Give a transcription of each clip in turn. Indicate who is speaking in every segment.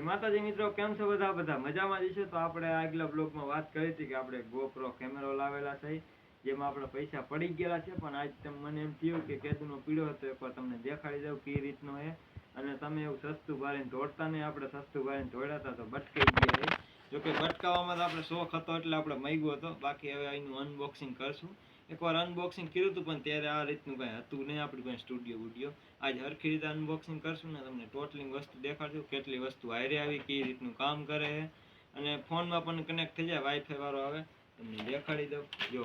Speaker 1: માતાજી મિત્રો, કેમ છો બધા? બધા મજામાં જ છો. તો આપણે આગલા બ્લોગમાં વાત કરી હતી કે આપણે ગોપ્રો કેમેરો લાવેલા છે, જેમાં આપણે પૈસા પડી ગયેલા છે. પણ આજ મને એમ થયું કે કેદુનો પીળો હતો એકવાર તમને દેખાડી દઉં કઈ રીતનો એ અને તમે એવું સસ્તું ભારીને દોડતા નહીં. આપણે સસ્તું ભારીને દોડાતા તો ભટકાઈ ગયા જોકે ભટકાવામાં તો આપણે શોખ હતો એટલે આપણે મગ્યો હતો. બાકી હવે એનું અનબોક્સિંગ કરશું. એકવાર અનબોક્સિંગ કર્યું હતું, પણ ત્યારે આ રીતનું કંઈ હતું નહીં, આપણું કંઈ સ્ટુડિયો વીડિયો આજે હરખી રીતે અનબોક્સિંગ કરશું ને તમને ટોટલિંગ વસ્તુ દેખાડશું કેટલી વસ્તુ હારે આવી, કઈ રીતનું કામ કરે છે. અને ફોનમાં પણ કનેક્ટ થઈ જાય વાઈફાઈ વાળો આવે, તમને દેખાડી દઉં. જો,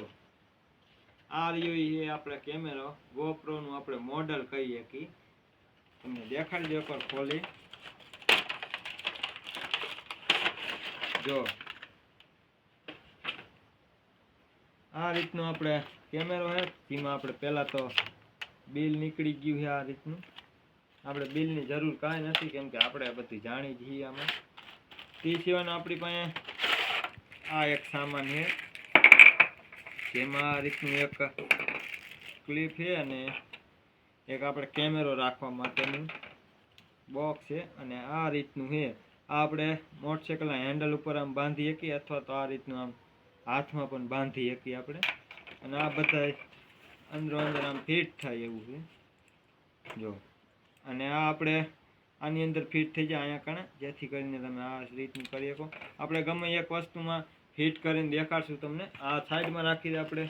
Speaker 1: આ રહ્યો એ આપણે કેમેરો ગોપ્રોનું આપણે મોડલ કહીએ કે તમને દેખાડી દો એકવાર ખોલી. જો, આ રીતનું આપણે કેમેરો છે જેમાં આપણે પહેલાં તો બિલ નીકળી ગયું છે આ રીતનું. આપણે બિલની જરૂર કાંઈ નથી, કેમ કે આપણે બધી જાણી જઈએ આમાં. તે સિવાયનો આપણી પાસે આ એક સામાન છે, જેમાં આ રીતનું એક ક્લિપ છે અને એક આપણે કેમેરો રાખવા માટેનું બોક્સ છે અને આ રીતનું છે. આ આપણે મોટરસાઇકલના હેન્ડલ ઉપર આમ બાંધી શકીએ અથવા તો આ રીતનું આમ હાથમાં પણ બાંધી શકીએ આપણે. અને આ બધા અંદરો અંદર આમ ફિટ થાય એવું છે. જો. અને આ આપણે આની અંદર ફિટ થઈ જાય અહીંયા કણે, જેથી કરીને તમે આ રીતનું કરી શકો. આપણે ગમે એક વસ્તુમાં ફિટ કરીને દેખાડશું તમને, આ સાઈડમાં રાખી દે આપણે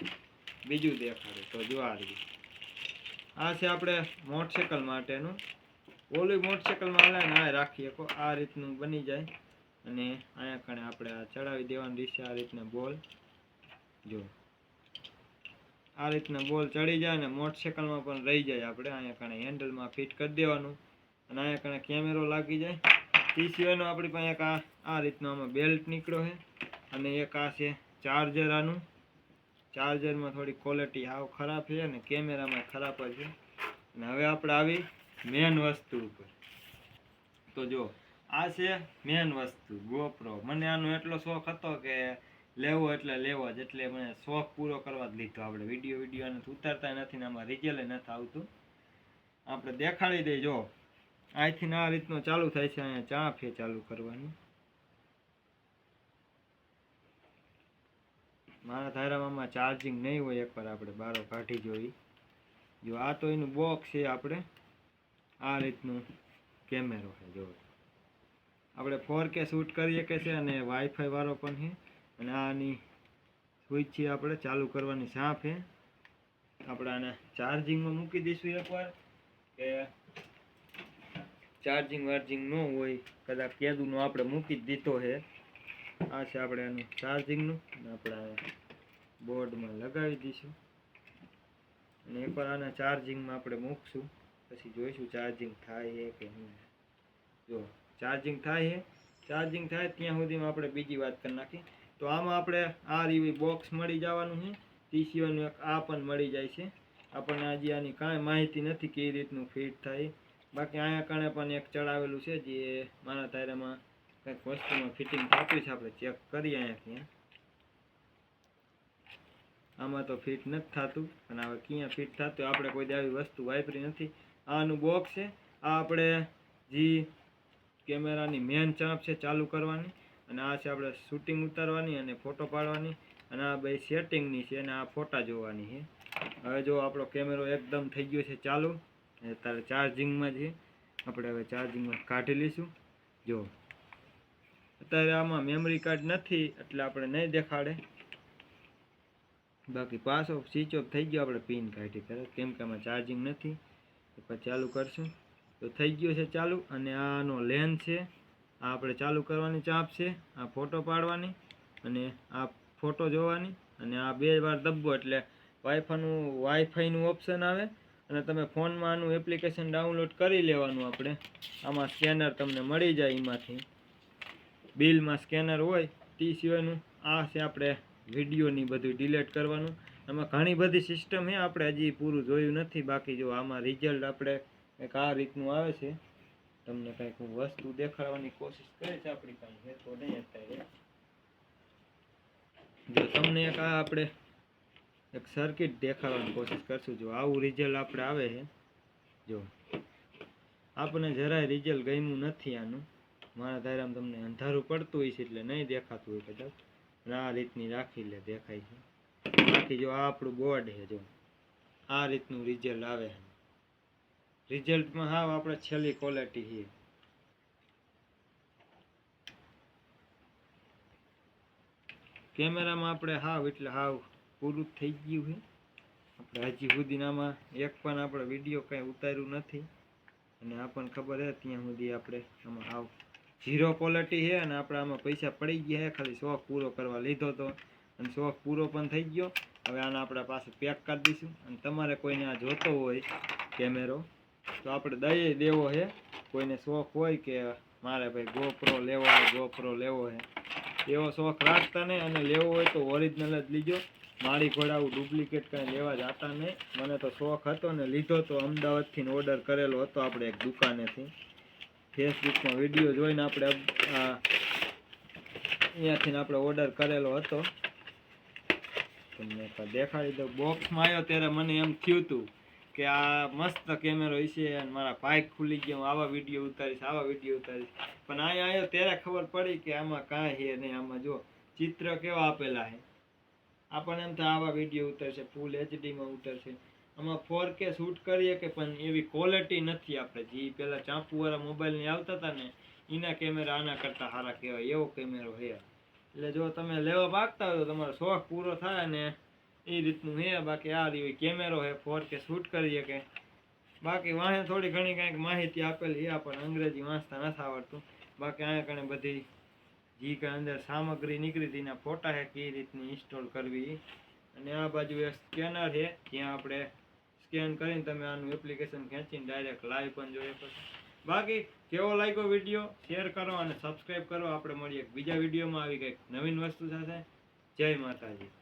Speaker 1: બીજું દેખાડે. તો જો આ આ છે આપણે મોટરસાઇકલ માટેનું. ઓલી મોટરસાઇકલમાં હાલે ને આ રાખી શકો. આ રીતનું બની જાય. અને અહીંયા કણે આપણે આ ચડાવી દેવાનું રહેશે આ રીતના બોલ. જો. આ રીતના બોલ ચડી જાય ને મોટરસાઇકલમાં પણ રહી જાય આપણે. અહીંયા કણે હેન્ડલમાં ફિટ કરી દેવાનું. અને અહીંયા કણે કેમેરો લાગી જાય. તે સિવાયનો આપણી પાસે એક આ આ રીતનો આમાં બેલ્ટ નીકળ્યો છે. અને એક આ છે ચાર્જર આનું. ચાર્જરમાં થોડી ક્વોલિટી હાવ ખરાબ છે અને કેમેરામાં ખરાબ છે. અને હવે આપણે આવી મેન વસ્તુ ઉપર. તો જો આ છે મેન વસ્તુ ગોપ્રો મને આનો એટલો શોખ હતો કે લેવો એટલે લેવો જ. એટલે મને શોખ પૂરો કરવા જ લીધો આપણે. વીડિયો વીડિયો આને ઉતારતા નથી ને આમાં રિઝલ્ટ નથી આવતું. આપણે દેખાડી દઈ જો. અહીંથી આ રીતનો ચાલુ થાય છે. અહીંયા ચા ફે ચાલુ કરવાની. મારા ધારામાં ચાર્જિંગ નહીં હોય એકવાર આપણે બારો કાઢી જોઈ. જો આ તો એનું બોક્સ છે આપણે. આ રીતનું કેમેરો છે, જો. આપણે ફોર કે શૂટ કરી શકીએ છે અને વાઈફાઈ વાળો પણ છે. અને આની સ્વિચ છે આપણે ચાલુ કરવાની સાફ છે આપણે આને ચાર્જિંગમાં મૂકી દઈશું એકવાર કે ચાર્જિંગ વાર્જિંગ ન હોય, કદાચ કેદુનો આપણે મૂકી જ દીધો છે. આ છે આપણે આનું ચાર્જિંગનું અને આપણે બોર્ડમાં લગાવી દઈશું. અને એકવાર આના ચાર્જિંગમાં આપણે મૂકશું, પછી જોઈશું ચાર્જિંગ થાય છે કે નહીં. જો ચાર્જિંગ થાય છે, ચાર્જિંગ થાય ત્યાં સુધીમાં આપણે બીજી વાત કરી નાખી. તો આમાં આપણે આ રીવી બોક્સ મળી જવાનું છે. તે સિવાયનું એક આ પણ મળી જાય છે. આપણને હજી આની કાંઈ માહિતી નથી કઈ રીતનું ફિટ થાય. બાકી અહીંયા કણે પણ એક ચડાવેલું છે જે મારા તારામાં કંઈક વસ્તુમાં ફિટિંગ થતું છે. આપણે ચેક કરીએ અહીંયાથી આમાં તો ફિટ નથી થતું અને હવે ક્યાં ફિટ થતું આપણે કોઈ આવી વસ્તુ વાપરી નથી. આનું બોક્સ છે. આ આપણે જે કેમેરાની મેન ચાંપ છે ચાલુ કરવાની. અને આ છે આપણે શૂટિંગ ઉતારવાની અને ફોટો પાડવાની. અને આ બે સેટિંગની છે અને આ ફોટા જોવાની છે. હવે જો આપણો કેમેરો એકદમ થઈ ગયો છે ચાલુ અત્યારે ચાર્જિંગમાં છે. આપણે હવે ચાર્જિંગમાં કાઢી લઈશું. જો, અત્યારે આમાં મેમરી કાર્ડ નથી, એટલે આપણે નહીં દેખાડે. બાકી પાસ ઓફ સ્વિચ ઓફ થઈ ગયો, આપણે પિન કાઢી તરત કેમ કે આમાં ચાર્જિંગ નથી. પછી ચાલુ કરશું. તો થઈ ગયો છે ચાલુ, અને આનો લેન છે આ આપણે ચાલુ કરવાની ચાપ છે, આ ફોટો પાડવાની અને આ ફોટો જોવાની અને આ બે વાર દબ્બો એટલે વાઈફાઈનું વાઈફાઈનું ઓપ્શન આવે અને તમે ફોનમાં આનું એપ્લિકેશન ડાઉનલોડ કરી લેવાનું આપણે. આમાં સ્કેનર તમને મળી જાય એમાંથી. બિલમાં સ્કેનર હોય તે સિવાયનું આ છે આપણે વિડીયોની બધું ડિલેટ કરવાનું. એમાં ઘણી બધી સિસ્ટમ છે, આપણે હજી પૂરું જોયું નથી. બાકી જો આમાં રિઝલ્ટ આપણે કંઈક આ રીતનું આવે છે. તમને કંઈક વસ્તુ દેખાડવાની કોશિશ કરે છે આપણી પાસે છે તો નહીં અત્યારે. જો તમને એક આ આપણે એક સર્કિટ દેખાડવાની કોશિશ કરશું. જો આવું રિઝલ્ટ આપણે આવે છે. જો આપણને જરાય રિઝલ્ટ ગમ્યું નથી આનું. મારા ધારામાં તમને અંધારું પડતું હોય છે એટલે નહીં દેખાતું હોય કદાચ. આ રીતની રાખી લે દેખાય છે. બાકી જો આ આપણું બોર્ડ છે, જો આ રીતનું રિઝલ્ટ આવે છે. રિઝલ્ટમાં હાવ આપણે છેલ્લી ક્વોલિટી છે કેમેરામાં આપણે હાવ એટલે હાવ પૂરું થઈ ગયું છે. આપણે હજી સુધી આમાં એક પણ આપણે વીડિયો કાંઈ ઉતાર્યું નથી. અને આપણને ખબર છે, ત્યાં સુધી આપણે આમાં હાવ ઝીરો ક્વોલિટી છે અને આપણે આમાં પૈસા પડી ગયા છે. ખાલી શોખ પૂરો કરવા લીધો તો. અને શોખ પૂરો પણ થઈ ગયો. હવે આને આપણે પાસે પેક કરી દઈશું. અને તમારે કોઈને આ જોતો હોય કેમેરો તો આપણે દઈએ દેવો છે કોઈને શોખ હોય કે મારે ભાઈ ગોપરો લેવો હોય, ગોપરો લેવો છે એવો શોખ રાખતા નહીં અને લેવો હોય તો ઓરિજિનલ જ લીજો. મારી ઘોડાવું ડુપ્લિકેટ કાંઈ લેવા જતા નહીં. મને તો શોખ હતો ને લીધો તો અમદાવાદથી ઓર્ડર કરેલો હતો આપણે એક દુકાનેથી. ફેસબુકમાં વીડિયો જોઈને આપણે અહીંયાથી આપણે ઓર્ડર કરેલો હતો. તમને દેખાડી દઉં. બોક્સમાં આવ્યો ત્યારે મને એમ થયું હતું કે આ મસ્ત કેમેરો હશે અને મારા પાઇક ખુલી ગયા, હું આવા વીડિયો ઉતારીશ, આવા વીડિયો ઉતારીશ. પણ અહીંયા આવ્યો ત્યારે ખબર પડી કે આમાં કાંઈ છે નહીં, આમાં જો ચિત્ર કેવા આપેલા છે. આપણને એમ થાય આવા વીડિયો ઉતરશે ફૂલ એચડીમાં ઉતરશે. આમાં ફોર કે શૂટ કરીએ કે પણ એવી ક્વોલિટી નથી આપણે. જે પહેલાં ચાંપુવાળા મોબાઈલની આવતા હતા ને, એના કેમેરા આના કરતાં સારા કહેવાય. એવો કેમેરો છે. એટલે જો તમે લેવા માગતા હોય તો તમારો શોખ પૂરો થાય ને એ રીતનું છે બાકી આ રીતે કેમેરો છે ફોર કે શૂટ કરીએ કે બાકી વાંહે થોડી ઘણી કાંઈક માહિતી આપેલી છે પણ અંગ્રેજી વાંચતા નથી આવડતું. બાકી અહીંયા કણે બધી જે કઈ અંદર સામગ્રી નીકળી હતી, એના ફોટા છે કઈ રીતની ઇન્સ્ટોલ કરવી. અને આ બાજુ એક સ્કેનર છે જ્યાં આપણે સ્કેન કરીને તમે આનું એપ્લિકેશન ખેંચીને ડાયરેક્ટ લાઈવ પણ જોઈ શકો બાકી કેવો લાગ્યો વીડિયો? શેર કરો અને સબસ્ક્રાઈબ કરો. આપણે મળીએ બીજા વિડીયોમાં આવી કંઈક નવીન વસ્તુ સાથે. જય માતાજી.